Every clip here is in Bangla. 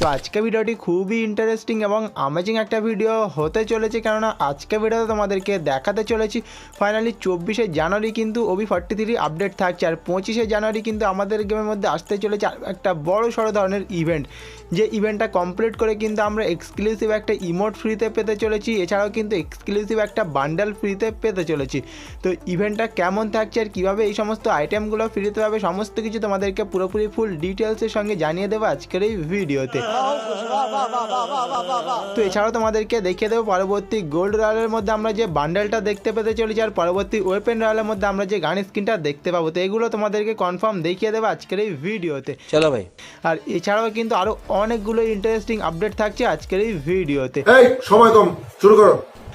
তো আজকে ভিডিওটি খুবই ইন্টারেস্টিং এবং অ্যামেজিং একটা ভিডিও হতে চলেছে কেননা আজকে ভিডিওতে তোমাদেরকে দেখাতে চলেছি। ফাইনালি চব্বিশে জানুয়ারি কিন্তু ওবি ফর্টি থ্রি আপডেট থাকছে আর পঁচিশে জানুয়ারি কিন্তু আমাদের গেমের মধ্যে আসতে চলেছে একটা বড় সড়ো ধরনের ইভেন্ট যে ইভেন্টটা কমপ্লিট করে কিন্তু আমরা এক্সক্লুসিভ একটা ইমোট ফ্রিতে পেতে চলেছি। এছাড়াও কিন্তু এক্সক্লুসিভ একটা বান্ডেল ফ্রিতে পেতে চলেছি। তো ইভেন্টটা কেমন থাকছে আর কীভাবে এই সমস্ত আইটেমগুলো ফ্রিতে পাবে সমস্ত কিছু তোমাদেরকে পুরোপুরি ফুল ডিটেলসের সঙ্গে জানিয়ে দেবো আজকের এই ভিডিওতে তো এছাড়াও তোমাদেরকে দেখিয়ে দেবো পরবর্তী গোল্ড রয়্যালের মধ্যে আমরা যে বান্ডেলটা দেখতে পেতে চলেছি আর পরবর্তী ওয়েপেন রয়্যালের মধ্যে আমরা যে গান স্ক্রিনটা দেখতে পাবো তো এগুলো তোমাদেরকে কনফার্ম দেখিয়ে দেবো আজকের এই ভিডিওতে চলো ভাই। আর এছাড়াও কিন্তু আরও অনেকগুলো ইন্টারেস্টিং আপডেট থাকছে আজকের এই ভিডিওতে এই সময় কম শুরু করো।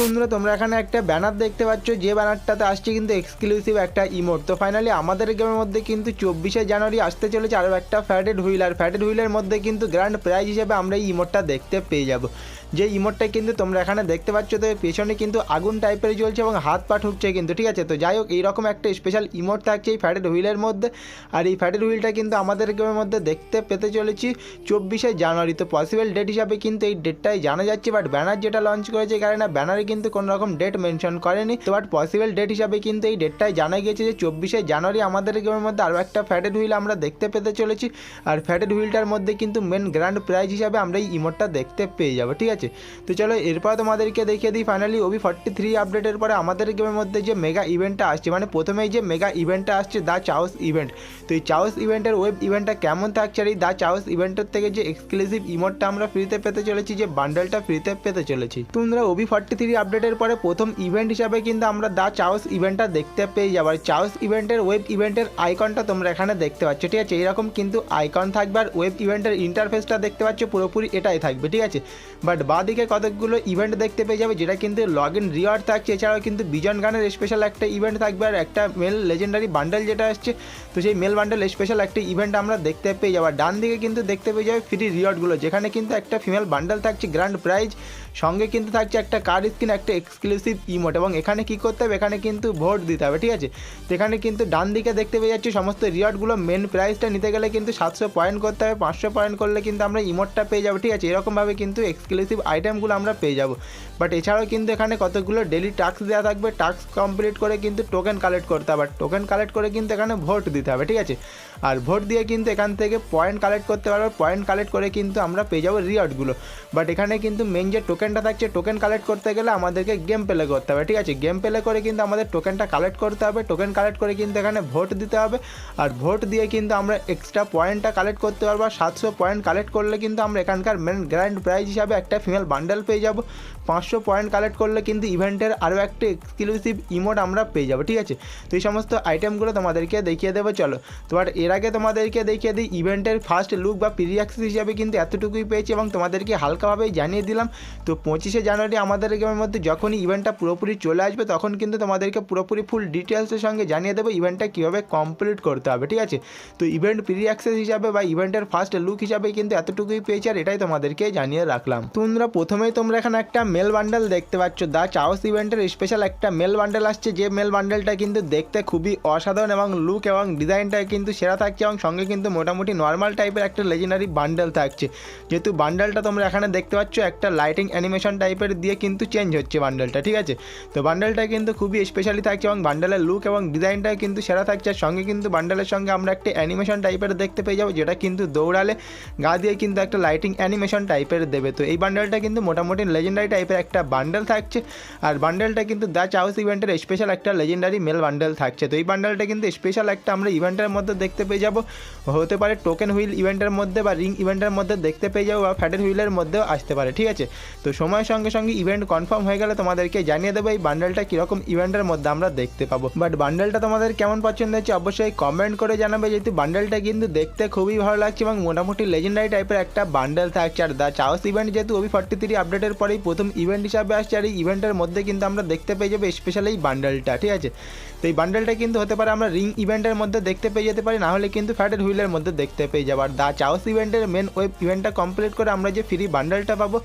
বন্ধুরা, তোমরা এখানে একটা ব্যানার দেখতে পাচ্ছ। যে ব্যানারটাতে আসছে কিন্তু এক্সক্লুসিভ একটা ইমোট তো ফাইনালি আমাদের গেমের মধ্যে কিন্তু চব্বিশে জানুয়ারি আসতে চলেছে আরও একটা ফ্যাটেড হুইল আর ফ্যাটেড হুইলের মধ্যে কিন্তু গ্র্যান্ড প্রাইজ হিসেবে আমরা এই ইমোটটা দেখতে পেয়ে যাব। যে ইমোটটা কিন্তু তোমরা এখানে দেখতে পাচ্ছ, তো পেছনে কিন্তু আগুন টাইপের জ্বলছে এবং হাত পা ঠুকছে কিন্তু, ঠিক আছে? তো যাই হোক, এইরকম একটা স্পেশাল ইমোট থাকছে এই ফ্যাটেড হুইলের মধ্যে। আর এই ফ্যাটেড হুইলটা কিন্তু আমাদের গেমের মধ্যে দেখতে পেতে চলেছি চব্বিশে জানুয়ারি। তো পসিবল ডেট হিসাবে কিন্তু এই ডেটটাই জানা যাচ্ছে বাট ব্যানার যেটা লঞ্চ করেছে কারণ ব্যানারে কিন্তু কোনো রকম ডেট মেনশন করেনি। তো বাট পসিবল ডেট হিসাবে কিন্তু এই ডেটটাই জানা গিয়েছে যে চব্বিশে জানুয়ারি আমাদের গেমের মধ্যে আরও একটা ফ্যাটেড হুইল আমরা দেখতে পেতে চলেছি। আর ফ্যাটেড হুইলটার মধ্যে কিন্তু মেন গ্র্যান্ড প্রাইজ হিসাবে আমরা এই ইমোটটা দেখতে পেয়ে যাব, ঠিক আছে? তো চলো, এরপর তোমাদেরকে দেখিয়ে দিই ফাইনালি ওবি ফর্টি থ্রি আপডেটের পরে আমাদের গেমের মধ্যে যে মেগা ইভেন্টটা আসছে মানে প্রথমেই যে মেগা ইভেন্টটা আসছে দ্য চাউস ইভেন্ট তো এই চাউস ইভেন্টের ওয়েব ইভেন্টটা কেমন থাকছে আর এই দ্য চাউস ইভেন্টের থেকে যে এক্সক্লুসিভ ইমোটটা আমরা ফ্রিতে পেতে চলেছি, যে বান্ডেলটা ফ্রিতে পেতে চলেছি। তোমরা ওবি ফর্টি থ্রি আপডেটের পরে প্রথম ইভেন্ট হিসাবে কিন্তু আমরা দ্য চাউস ইভেন্টটা দেখতে পেয়ে যাব। আর চাউস ইভেন্টের ওয়েব ইভেন্টের আইকনটা তোমরা এখানে দেখতে পাচ্ছ, ঠিক আছে? এইরকম কিন্তু আইকন থাকবে আর ওয়েব ইভেন্টের ইন্টারফেসটা দেখতে পাচ্ছ, পুরোপুরি এটাই থাকবে, ঠিক আছে? বাট বাদিকে কতকগুলো ইভেন্ট দেখতে পেয়ে যাবে, যেটা কিন্তু লগ ইন রিওয়ার্ড থাকছে। এছাড়াও কিন্তু বিজন গানের স্পেশাল একটা ইভেন্ট থাকবে, আর একটা মেল লেজেন্ডারি বান্ডেল যেটা আসছে, তো সেই মেল বান্ডেল স্পেশাল একটা ইভেন্ট আমরা দেখতে পেয়ে যাব। ডান দিকে কিন্তু দেখতে পেয়ে যাবে ফ্রি রিওয়ার্ডগুলো যেখানে কিন্তু একটা ফিমেল বান্ডেল থাকছে গ্র্যান্ড প্রাইজ সঙ্গে কিন্তু থাকছে একটা কার স্ক্রিন একটা এক্সক্লুসিভ ইমোট এবং এখানে কি করতে হবে? এখানে কিন্তু ভোট দিতে হবে, ঠিক আছে? তো এখানে কিন্তু ডান দিকে দেখতে পেয়ে যাচ্ছে, সমস্ত রিওয়ার্ডগুলো মেন প্রাইসটা নিতে গেলে কিন্তু সাতশো পয়েন্ট করতে হবে, পাঁচশো পয়েন্ট করলে কিন্তু আমরা ইমোটটা পেয়ে যাব, ঠিক আছে? এরকমভাবে কিন্তু এক্সক্লুসিভ আইটেমগুলো আমরা পেয়ে যাব। বাট এছাড়াও কিন্তু এখানে কতগুলো ডেলি টাস্ক দেওয়া থাকবে টাস্ক কমপ্লিট করে কিন্তু টোকেন কালেক্ট করতে হবে। টোকেন কালেক্ট করে কিন্তু এখানে ভোট দিতে হবে, ঠিক আছে? আর ভোট দিয়ে কিন্তু এখান থেকে পয়েন্ট কালেক্ট করতে পারব। পয়েন্ট কালেক্ট করে কিন্তু আমরা পেয়ে যাব রিওয়ার্ডগুলো বাট এখানে কিন্তু মেন যে টোকেনটা থাকছে টোকেন কালেক্ট করতে গেলে আমাদেরকে গেম প্লে করতে হবে, ঠিক আছে? গেম প্লে করে কিন্তু আমাদের টোকেনটা কালেক্ট করতে হবে টোকেন কালেক্ট করে কিন্তু এখানে ভোট দিতে হবে। আর ভোট দিয়ে কিন্তু আমরা এক্সট্রা পয়েন্টটা কালেক্ট করতে পারব সাতশো পয়েন্ট কালেক্ট করলে কিন্তু আমরা এখানকার মেন গ্র্যান্ড প্রাইজ হিসাবে একটা ফিমেল বান্ডেল পেয়ে যাব। পাঁচশো পয়েন্ট কালেক্ট করলে কিন্তু ইভেন্টের আরও একটা এক্সক্লুসিভ ইমোট আমরা পেয়ে যাব, ঠিক আছে? তো এই সমস্ত আইটেমগুলো তোমাদেরকে দেখিয়ে দেবো, চলো। তোমার এর আগে তোমাদেরকে দেখিয়ে দিই ইভেন্টের ফার্স্ট লুক বা প্রি অ্যাক্সেস হিসাবে কিন্তু এতটুকুই পেয়েছি এবং তোমাদেরকে হালকাভাবেই জানিয়ে দিলাম। তো পঁচিশে জানুয়ারি আমাদের গেমের মধ্যে যখনই ইভেন্টটা পুরোপুরি চলে আসবে, তখন কিন্তু তোমাদেরকে পুরোপুরি ফুল ডিটেলসের সঙ্গে জানিয়ে দেবো ইভেন্টটা কীভাবে কমপ্লিট করতে হবে, ঠিক আছে? তো ইভেন্ট প্রি অ্যাক্সেস হিসাবে বা ইভেন্টের ফার্স্ট লুক হিসাবে কিন্তু এতটুকুই পেয়েছি আর এটাই তোমাদেরকে জানিয়ে রাখলাম। তোমরা প্রথমেই তোমরা এখানে একটা মেল বান্ডেল দেখতে পাচ্ছ। দা চাউস ইভেন্টের স্পেশাল একটা মেল বান্ডেল আসছে। যে মেল বান্ডেলটা কিন্তু দেখতে খুবই অসাধারণ এবং লুক এবং ডিজাইনটা কিন্তু সেরা থাকছে এবং সঙ্গে কিন্তু মোটামুটি নর্মাল টাইপের একটা লেজেন্ডারি বান্ডেল থাকছে। যেহেতু বান্ডেলটা তোমরা এখানে দেখতে পাচ্ছ, একটা লাইটিং অ্যানিমেশন টাইপের দিয়ে কিন্তু চেঞ্জ হচ্ছে বান্ডেলটা ঠিক আছে? তো বান্ডেলটা কিন্তু খুবই স্পেশালি থাকছে এবং বান্ডেলের লুক এবং ডিজাইনটা কিন্তু সেরা থাকছে। আর সঙ্গে কিন্তু বান্ডেলের সঙ্গে আমরা একটা অ্যানিমেশন টাইপের দেখতে পেয়ে যাব, যেটা কিন্তু দৌড়ালে গা দিয়ে কিন্তু একটা লাইটিং অ্যানিমেশন টাইপের দেবে। তো এই বান্ডেলটা কিন্তু মোটামুটি লেজেন্ডারি টাইপের একটা বান্ডেল থাকছে। আর বান্ডেলটা কিন্তু দ্য চাউস ইভেন্টের স্পেশাল একটা লেজেন্ডারি মেল বান্ডেল থাকছে। তো এই বান্ডেলটা কিন্তু স্পেশাল একটা আমরা ইভেন্টের মধ্যে দেখতে পেয়ে যাব। হতে পারে টোকেন হুইল ইভেন্টের মধ্যে বা রিং ইভেন্টের মধ্যে দেখতে পেয়ে যাব বা ফ্যাটের হুইলের মধ্যেও আসতে পারে, ঠিক আছে? তো সময়ের সঙ্গে সঙ্গে ইভেন্ট কনফার্ম হয়ে গেলে তোমাদেরকে জানিয়ে দেবো এই বান্ডেলটা কীরকম ইভেন্টের মধ্যে আমরা দেখতে পাবো। বাট বান্ডেলটা তোমাদের কেমন পছন্দ হচ্ছে অবশ্যই কমেন্ট করে জানাবে, যেহেতু বান্ডেলটা কিন্তু দেখতে খুবই ভালো লাগছে এবং মোটামুটি লেজেন্ডারি টাইপের একটা বান্ডেল থাকছে। আর দ্য চাওস ইভেন্ট যেহেতু ওবি ফর্টি থ্রি আপডেটের পরেই প্রথম ইভেন্ট হিসাবে আসছে আর এই ইভেন্টের মধ্যে কিন্তু আমরা দেখতে পেয়ে যাব স্পেশাল এই বান্ডেলটা ঠিক আছে? তো এই বান্ডেলটা কিন্তু হতে পারে আমরা রিং ইভেন্টের মধ্যে দেখতে পেয়ে যেতে পারি, না হলে কিন্তু ফ্যাটের হুইলের মধ্যে দেখতে পেয়ে যাব। আর দা চাওস ইভেন্টের মেন ওয়েব ইভেন্টটা কমপ্লিট করে আমরা যে ফ্রি বান্ডেলটা পাবো,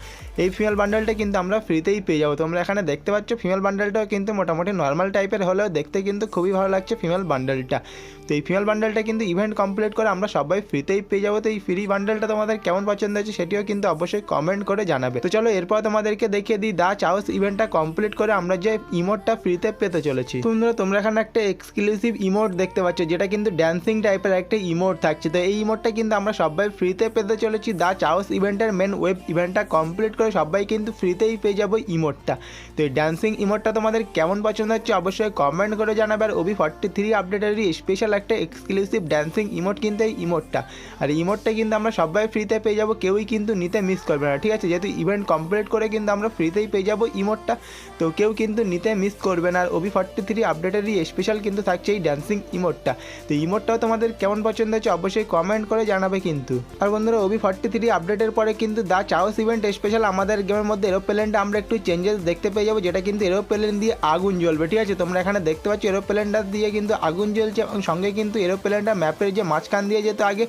এই ফিমেল বান্ডেলটা কিন্তু আমরা ফ্রিতেই পেয়ে যাব। তোমরা এখানে দেখতে পাচ্ছ ফিমেল বান্ডেলটাও কিন্তু মোটামুটি নর্মাল টাইপের হলেও দেখতে কিন্তু খুবই ভালো লাগছে ফিমেল বান্ডেলটা তো এই ফিমেল বান্ডেলটা কিন্তু ইভেন্ট কমপ্লিট করে আমরা সবাই ফ্রিতেই পেয়ে যাব। তো এই ফ্রি বান্ডেলটা তোমাদের কেমন পছন্দ হয়েছে সেটিও কিন্তু অবশ্যই কমেন্ট করে জানাবে। তো চলো এরপর তোমাদেরকে দেখিয়ে দিই দা চাউস ইভেন্টটা কমপ্লিট করে আমরা যে ইমোটটা ফ্রিতে পেতে চলেছি। তোমরা তোমরা এখানে একটা এক্সক্লুসিভ ইমোট দেখতে পাচ্ছ, যেটা কিন্তু ড্যান্সিং টাইপের একটা ইমোট থাকছে। তো এই ইমোটটা কিন্তু আমরা সবাই ফ্রিতে পেতে চলেছি। দা চাউস ইভেন্টের মেন ওয়েব ইভেন্টটা কমপ্লিট করে সবাই কিন্তু ফ্রিতেই পেয়ে যাব ইমোটটা তো এই ড্যান্সিং ইমোটটা তোমাদের কেমন পছন্দ হচ্ছে অবশ্যই কমেন্ট করে জানাবে। আর ওবি ফর্টি থ্রি আপডেটেরই স্পেশাল একটা এক্সক্লুসিভ ড্যান্সিং ইমোট কিন্তু এই ইমোটটা আর ইমোটটা কিন্তু আমরা সবাই ফ্রিতে পেয়ে যাব। কেউই কিন্তু নিতে মিস করবে না, ঠিক আছে? যেহেতু ইভেন্ট কমপ্লিট করে কিন্তু আমরা ফ্রিতেই পেয়ে যাব ইমোটটা তো কেউ কিন্তু নিতে মিস করবে না। আর ওবি ফর্টি থ্রি আপডেটেরই স্পেশাল কিন্তু থাকছে এই ড্যান্সিং ইমোটটা তো ইমোটটাও তোমাদের কেমন পছন্দ হয়েছে অবশ্যই কমেন্ট করে জানাবে কিন্তু। আর বন্ধুরা ওবি ফর্টি থ্রি আপডেটের পরে কিন্তু দা চাউস ইভেন্ট স্পেশাল আমাদের গেমের মধ্যে এরোপ্লেনটা আমরা একটু চেঞ্জেস দেখতে পেয়ে যাব, যেটা কিন্তু এরোপ্লেন দিয়ে আগুন জ্বলবে, ঠিক আছে? তোমরা এখানে দেখতে পাচ্ছ এরোপ্লেনটা দিয়ে কিন্তু আগুন জ্বলছে এবং সঙ্গে কিন্তু এরোপ্লেনটা ম্যাপের যে মাঝখান দিয়ে যেত আগে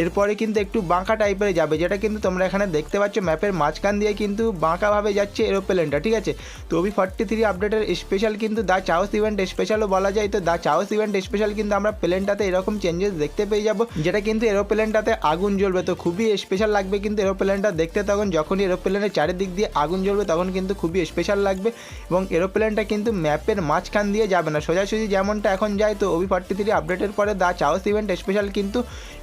এরপরে কিন্তু একটু বাঁকা টাইপের যাবে, যেটা কিন্তু তোমরা এখানে দেখতে পাচ্ছ ম্যাপের মাঝখান দিয়ে কিন্তু বাঁকাভাবে যাচ্ছে এরোপ্লেনটা ঠিক আছে? তো ওবি ফর্টি থ্রি আপডেটের স্পেশাল কিন্তু দা চাউস ইভেন্ট স্পেশালও বলা যায়, তো দা চাউস ইভেন্ট স্পেশাল কিন্তু আমরা প্লেনটাতে এরকম চেঞ্জেস দেখতে পেয়ে যাব, যেটা কিন্তু এরোপ্লেনটাতে আগুন জ্বলবে, তো খুবই স্পেশাল লাগবে কিন্তু এরোপ্লেনটা দেখতে তখন, যখনই এরোপ্লেনের চারিদিক দিয়ে আগুন জ্বলবে তখন কিন্তু খুবই স্পেশাল লাগবে, এবং এরোপ্লেনটা কিন্তু ম্যাপের মাঝখান দিয়ে যাবে না, সোজাসুজি যেমনটা এখন যায়, তো ওবি ফর্টি থ্রি আপডেটের পরে দা চাউস ইভেন্ট স্পেশাল কিন্তু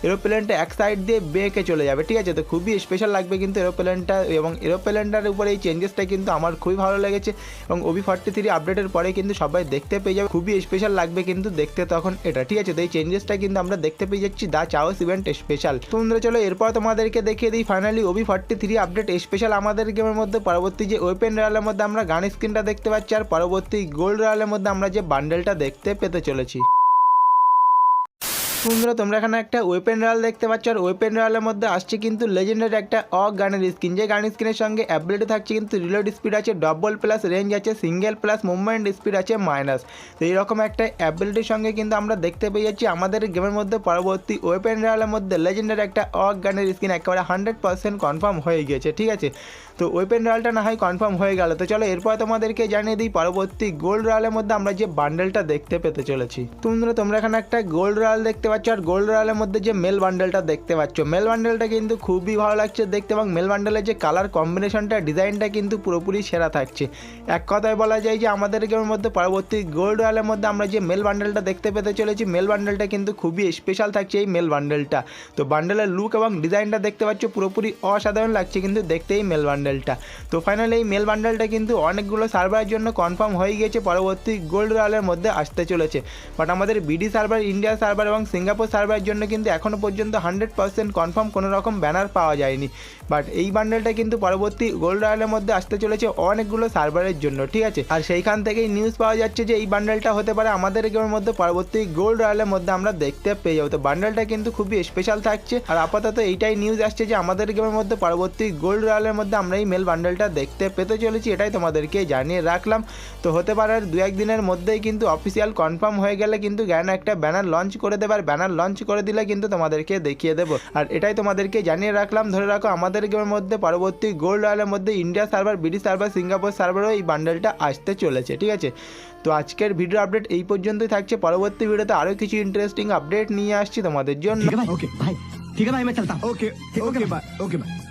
এরোপ্লেনটা এক সাইড দিয়ে বেঁকে চলে যাবে, ঠিক আছে? তো খুবই স্পেশাল লাগবে কিন্তু এরোপ্লেনটা এবং এরোপ্লেনটার উপরে এই চেঞ্জেসটা কিন্তু আমার খুবই ভালো লেগেছে এবং ওবি ফর্টি থ্রি আপডেটের পরে কিন্তু সবাই দেখতে পেয়ে যাবে, খুবই স্পেশাল লাগবে কিন্তু দেখতে তখন এটা, ঠিক আছে? তো এই চেঞ্জেসটা কিন্তু আমরা দেখতে পেয়ে যাচ্ছি দা চাওস ইভেন্ট স্পেশাল তোমরা চলো এরপর তোমাদেরকে দেখিয়ে দিই finally OB forty three update special আমাদের গেমের মধ্যে, পরবর্তী যে ওপেন রয়্যালের মধ্যে আমরা গান স্ক্রিনটা দেখতে পাচ্ছি আর পরবর্তী গোল্ড রয়্যালের মধ্যে আমরা যে বান্ডেলটা দেখতে পেতে চলেছি। বন্ধুরা, তোমরা এখানে একটা ওয়েপেন রয়্যাল দেখতে পাচ্ছ। আর ওয়েপেন রয়্যালের মধ্যে আসছে কিন্তু লেজেন্ডারি একটা অক গানের স্কিন যে গানের স্কিনের সঙ্গে অ্যাবিলিটি থাকছে কিন্তু রিলোড স্পিড আছে ডবল প্লাস রেঞ্জ আছে সিঙ্গেল প্লাস মুভমেন্ট স্পিড আছে মাইনাস তো এইরকম একটা অ্যাবিলিটির সঙ্গে কিন্তু আমরা দেখতে পেয়ে যাচ্ছি আমাদের গেমের মধ্যে। পরবর্তী ওয়েপেন রয়্যালের মধ্যে লেজেন্ডারি একটা অক গানের স্কিন একেবারে হান্ড্রেড পার্সেন্ট কনফার্ম হয়ে গিয়েছে, ঠিক আছে? তো ওয়েপেন রয়্যালটা না হয় কনফার্ম হয়ে গেল। তো চলো এরপর তোমাদেরকে জানিয়ে দিই, পরবর্তী গোল্ড রয়্যালের মধ্যে আমরা যে বান্ডেলটা দেখতে পেতে চলেছি। তোমরা তোমরা এখানে একটা গোল্ড রয়্যাল দেখতে পাচ্ছ আর গোল্ড রয়্যালের মধ্যে যে মেল বান্ডেলটা দেখতে পাচ্ছ। মেল বান্ডেলটা কিন্তু খুবই ভালো লাগছে দেখতে এবং মেল বান্ডেলের যে কালার কম্বিনেশনটা ডিজাইনটা কিন্তু পুরোপুরি সেরা থাকছে। এক কথায় বলা যায় যে আমাদের গেমের মধ্যে পরবর্তী গোল্ড রয়্যালের মধ্যে আমরা যে মেল বান্ডেলটা দেখতে পেতে চলেছি মেল বান্ডেলটা কিন্তু খুবই স্পেশাল থাকছে এই মেল বান্ডেলটা তো বান্ডেলের লুক এবং ডিজাইনটা দেখতে পাচ্ছ, পুরোপুরি অসাধারণ লাগছে কিন্তু দেখতে এই মেল বান্ডেলটা তো ফাইনালি এই মেল বান্ডেলটা কিন্তু অনেকগুলো সার্ভারের জন্য কনফার্ম হয়ে গিয়েছে, পরবর্তী গোল্ড রয়্যালের মধ্যে আসতে চলেছে। বাট আমাদের বিডি সার্ভার ইন্ডিয়া সার্ভার এবং সিঙ্গাপুর সার্ভারের জন্য কিন্তু এখনও পর্যন্ত হান্ড্রেড পার্সেন্ট কনফার্ম কোনো রকম ব্যানার পাওয়া যায়নি। বাট এই বান্ডেলটা কিন্তু পরবর্তী গোল্ড রয়্যালের মধ্যে আসতে চলেছে অনেকগুলো সার্ভারের জন্য, ঠিক আছে? আর সেইখান থেকেই নিউজ পাওয়া যাচ্ছে যে এই বান্ডেলটা হতে পারে আমাদের গেমের মধ্যে পরবর্তী গোল্ড রয়্যালের মধ্যে আমরা দেখতে পেয়ে যাব। তো বান্ডেলটা কিন্তু খুবই স্পেশাল থাকছে। আর আপাতত এইটাই নিউজ আসছে যে আমাদের গেমের মধ্যে পরবর্তী গোল্ড রয়্যালের মধ্যে আমরা এই মেল বান্ডেলটা দেখতে পেতে চলেছি, এটাই তোমাদেরকে জানিয়ে রাখলাম। তো হতে পারে দু একদিনের মধ্যেই কিন্তু অফিসিয়াল কনফার্ম হয়ে গেলে কিন্তু জ্ঞান একটা ব্যানার লঞ্চ করে দেবে। আর ব্যানার লঞ্চ করে দিলে কিন্তু তোমাদেরকে দেখিয়ে দেবো। আর এটাই তোমাদেরকে জানিয়ে রাখলাম ধরে রাখো আমাদের গেমের মধ্যে পরবর্তী গোল্ড রয়্যালের মধ্যে India server British server Singapore সার্ভারও এই বান্ডেলটা আসতে চলেছে ঠিক আছে? তো আজকের ভিডিও আপডেট এই পর্যন্তই থাকছে। পরবর্তী ভিডিওতে আরও কিছু ইন্টারেস্টিং আপডেট নিয়ে আসছি তোমাদের জন্য। ওকে ঠিক আছে ওকে ওকে ওকে ওকে ভাই